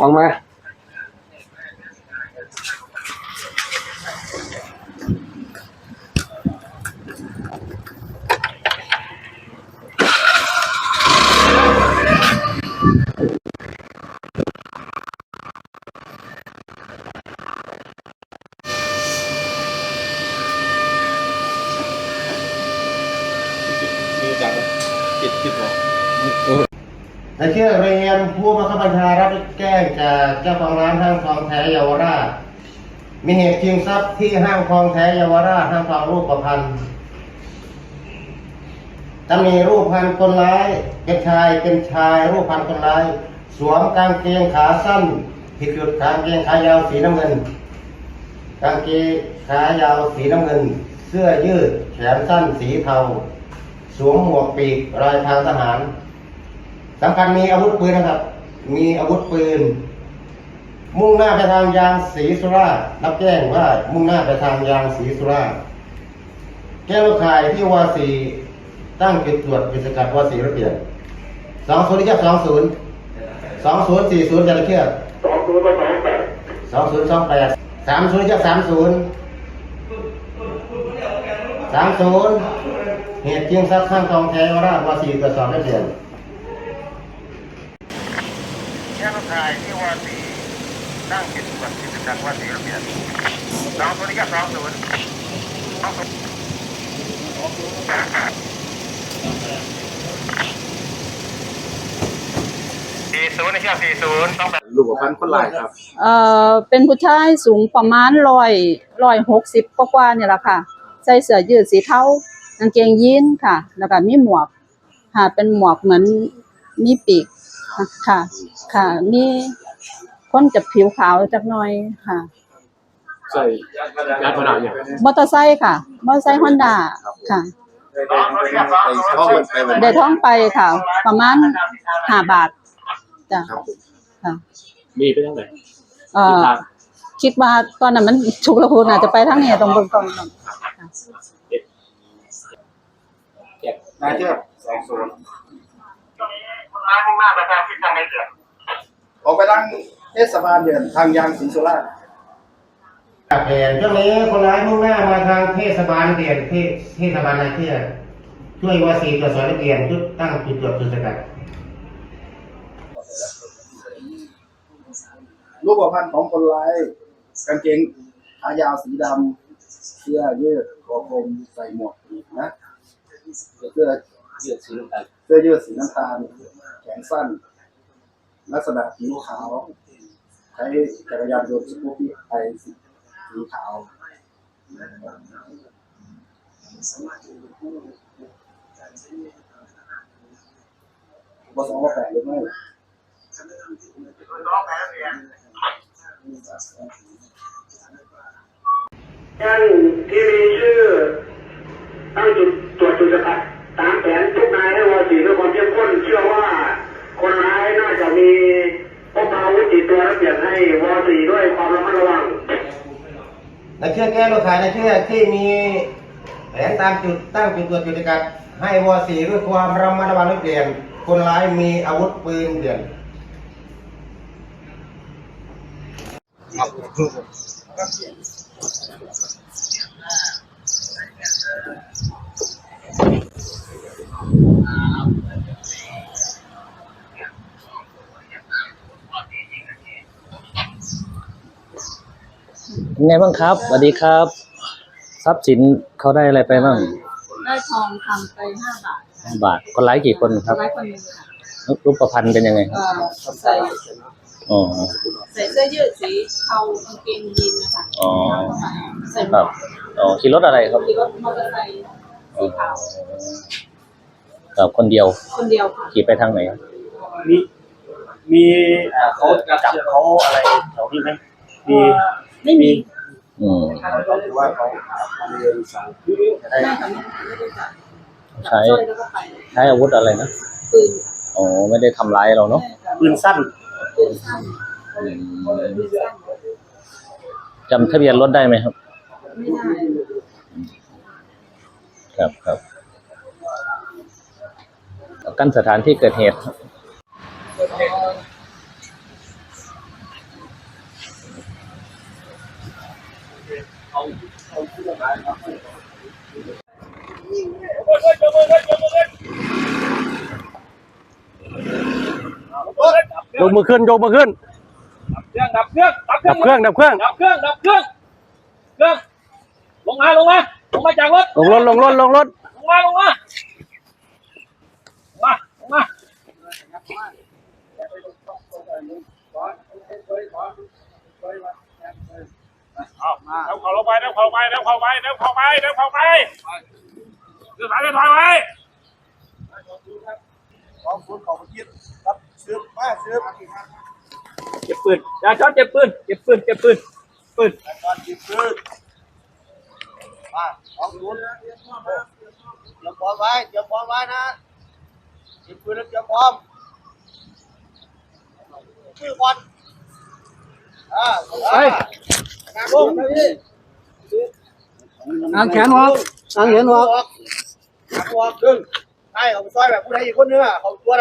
ออ ปิดปิดหัวในเชื่อเรียนผู้บังคับบัญชารับแจ้งจากเจ้าของร้านห้างทองแท้เยาวราช มีเหตุชิงทรัพย์ที่ห้างทองแท้เยาวราชห้างทองรูปประพันธ์จะมีรูปพันคนร้ายเป็นชายเป็นชาย รูปพันคนร้าย สวมกางเกงขาสั้น ผิดจุดกางเกงขายาวสีน้ำเงิน กางเกงขายาวสีน้ำเงิน เสื้อยืดแขนสั้นสีเทา สวมหมวกปีกลายทางทหารสำคัญมีอาวุธปืนนะครับ มีอาวุธปืน มุ่งหน้าไปทางยางศรีสุราษฎร์รับแจ้งว่ามุ่งหน้าไปทางยางศรีสุราษฎร์แก้วลูกข่ายที่วาสีตั้งจุดตรวจจุดสกัดวาสีระเบียบสองศูนย์ที่สองศูนย์สองศูนย์สี่ศูนย์จะระเคียบสองศูนย์สองแปดสองศูนย์สองแปดสามศูนย์จะสามศูนย์สามศูนย์ เหตุจริงทรัพย์ข้างทองแท้วราชวาสีตรวจสอบระเบียบแค่ลูกชายที่ว่าสีตั้งจิตวัดจิตจักรว่าสีระเบียบสองคนนี้ก็สองศูนย์สองศูนย์สี่ศูนย์นี่ใช่สี่ศูนย์ต้องแบบลูกกับพันคนลายครับ เอ่อเป็นผู้ชายสูงประมาณร้อยร้อยหกสิบกว่าๆเนี่ยแหละค่ะ ใส่เสื้อยืดสีเทา กางเกงยีนค่ะ แล้วก็มีหมวก ค่ะ เป็นหมวกเหมือนมีปีกค่ะ ค่ะค่ะมีคนจะผิวขาวจักหน่อยค่ะใส่ยานพาหนะอย่างมอเตอร์ไซค์ค่ะมอเตอร์ไซค์ฮอนด้าค่ะไปห้องไปวันได้ท้องไปค่ะ ประมาณห้าบาทจ้ะครับผมค่ะมีไปทั้งไหนเอ่อคิดว่าตอนนั้นมันฉุกละหุนอาจจะไปทางนี้ตรงเบื้องต้นก่อ นค่ะนายเทียบสองศูนย์คนร้ายมุ่งหน้าไปทางทิศทางไหนเกิดออกไปทางเทศบาลเดือนทางยางศรีสุราษฎร์จากเหตุช่วงนี้คนร้ายมุ่งหน้ามาทางเทศบาลเดียนเทศเทศบาลนายเทียบช่วยวาสีตรวจสอบระเบียบจุดตั้งจุดตรวจจุดสกัดรูปพันธ์ของคนร้ายกางเกงขายาวสีดำเสื้อยืดคอกลมใส่หมวกปีกนะ เสื้อยืดสีน้ำตาลเสื้อยืดสีน้ำตาลแขนสั้น ลักษณะผิวขาวใช้จักรยานยนต์สกูปปี้ไอสีขาวบสองแปดหรือไม่ท่านที่มีชื่อตั้งจุดต รวจจุดสกัดตามแผนทุกนายให้วอสีด้วยความเข้มข้นเชื่อว่า คนร้ายน่าจะมีพกพาอาวุธติดตัวและเปลี่ยนให้วอสีด้วยความระมัดระวังนเชื่อแก้ลูกขายในเชื่อที่มีแผนตามจุดตั้งจุดตรวจจุดกัดให้วอสีด้วยความระมัดระวังและเปลี่ยน คนร้ายมีอาวุธปืนเปลี่ยน เป็นไงบ้างครับสวัสดีครับ ทรัพย์สินเขาได้อะไรไปบ้างได้ทองคำไปห้าบาทบาท คนร้ายกี่คนครับร้ายคนหนึงค่ะรูปประพันธ์เป็นยังไงเอ่อใส่อ๋อ ใส่เสื้อยืดสีเทากางเกงยีนนะคะอ๋อ ใส่หมครัวบกอ๋อขี่รถอะไรครับ ขี่รถมอเตอร์ไซค์ สีขาวครับคนเดียวคนเดียวค่ะขี่ไปทางไหนมีมีเอ่อเขาจับเขาอะไรแถวนี้ไหมมีไม่มีอืมก็ถือว่าเขาจับมาเรียนสารจะได้ไม่ค่ะไม่ไม่ได้จับใช้จับสร้อยแล้วก็ไปใช้อาวุธอะไรนะปืนอ๋อไม่ได้ทำร้ายเราเนาะปืนสั้นปืนสั้นอืมปืนสั้นจำทะเบียนรถได้ไหมครับ ไม่ได้ ครับครับกันสถานที่เกิดเหตุยกมือขึ้นยกมือขึ้นเครื่องดับเครื่องดับเคดัรื่อบงเครื่องดับเครื่องดับเครื่องดับเครื่องเครื่องลงมาลงมา ลงมาจากรถลงรถลงรถลงรถลงมาลงมาลงมาลงมาเอาเอาเข้าลงไปเดี๋ยวเข้าไปเดี๋ยวเข้าไปเดี๋ยวเข้าไปเดี๋ยวเข้าไปเดี๋ยวถอยเดี๋ยวถอยไว้ของคุณของคิดครับซื้อมาซื้อเก็บปืนอย่าช็อตเก็บปืนเก็บปืนเก็บปืนปืนตอนจิบซื้อ มาของคุณเตรียมพร้อมไว้เตรียมพร้อมไว้นะจิบปืนแล้วเตรียมพร้อมมือบอลอ่าไปนั่งลงนะพี่เอาแขนออกเอาแขนออกหักหัวขึ้นให้เขาไปซอยแบบผู้ใดอีกคนนึงอะเขาตัว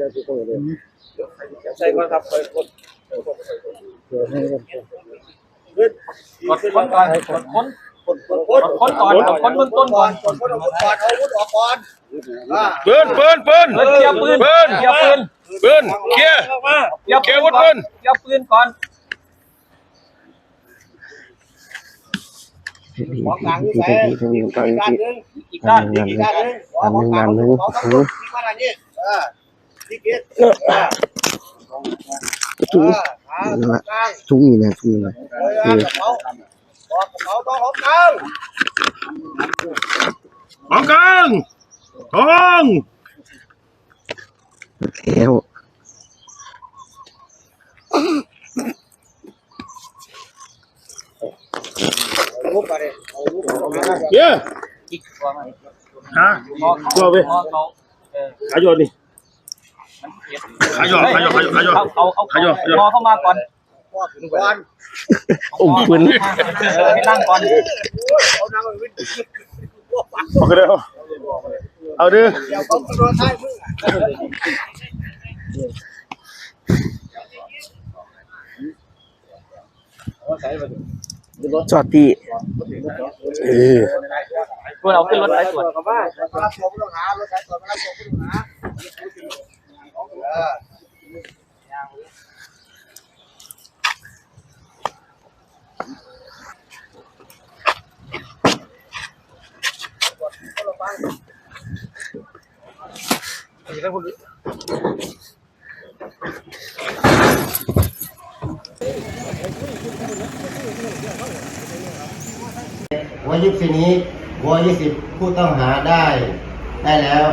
น่ะใช่ก่อนครับคอยกดกดคนก่อนกดคนคนคนกดคนก่อนกดคนเบื้องต้นก่อนคนคนเอาวุธก่อนเอาวุธออกก่อนอ่าปืนปืนปืนเฮ้ยเกียร์ปืนปืนเกียร์ปืนปืนเคลียร์เกียร์เกีปืยร์นวุฒิก่อนปืนเกียร์ปืนก่อนของกลางนี่ใส่ด้านนึงอีกด้านอีกด้านนึงอันนึงอันนึงโอ้โหมีขนา ดนี้อ่านี่เกียร์อ่าอ่ากลางทุ กนี่นะทุกนี่นะเฮ้ยกระเป๋าบอกกระเป๋าต้องของกลางของกลางทองแล้วรูปมาดิเอารูปมาเคลียร์อีกตัวมาฮะตัวไปเขาเออขายโยนดิมันเกียร์ขายโยนขายโยนขายโยนขายโยนเขาเขาเขาขายโยนขายโยนรอเข้ามาก่อนพ่อถึงก่อนอุ้มปืนเออให้นั่งก่อนเอานั่งไปวิ่งเอาไปเด้อเอาดิเดี๋ยวเขาขึ้นรถให้มึงจอดที่เออเพื่อเราขึ้นรถสายตรวจ กับบ้านมารับตัวผู้ต้องหารถสายตรวจมารับตัวผู้ต้องหาเออวัยยี่สิบนี้วัยยี่สิบผู้ต้องหาได้ ได้แล้ว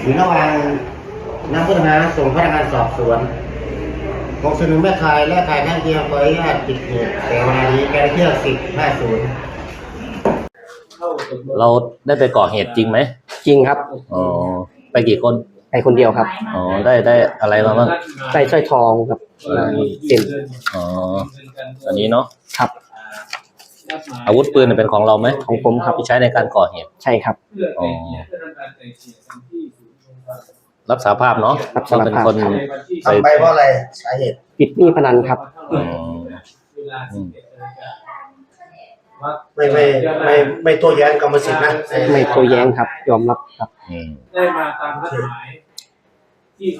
อยู่ระหว่าง นำผู้ต้องหาส่งพนักงานสอบสวนหกสิบหนึ่งแม่ขายและขายข้างเคียงขออนุญาตปิดเหตุแต่เวลานี้การเที่ยวสิบห้าศูนย์เราได้ไปก่อเหตุจริงไหมจริงครับอ๋อไปกี่คนไปคนเดียวครับอ๋อได้ได้อะไรมาบ้างใส่สร้อยทองกับเอ่อเส้นอ๋ออันนี้เนาะครับ อาวุธปืนเป็นของเราไหมของผมครับที่ใช้ในการก่อเหตุใช่ครับอ๋อ รับสาภาพเนาะรับสารภาพเเป็นคนใส่ทำไปเพราะอะไรสาเหตุปิดหนี้พนันครับอ๋ออืมไม่ไม่ไม่ไม่โต้แย้งกรรมสิทธิ์นะไม่โต้แย้งครับ ยอมรับครับ อืม ได้มาตามนัดหมายที่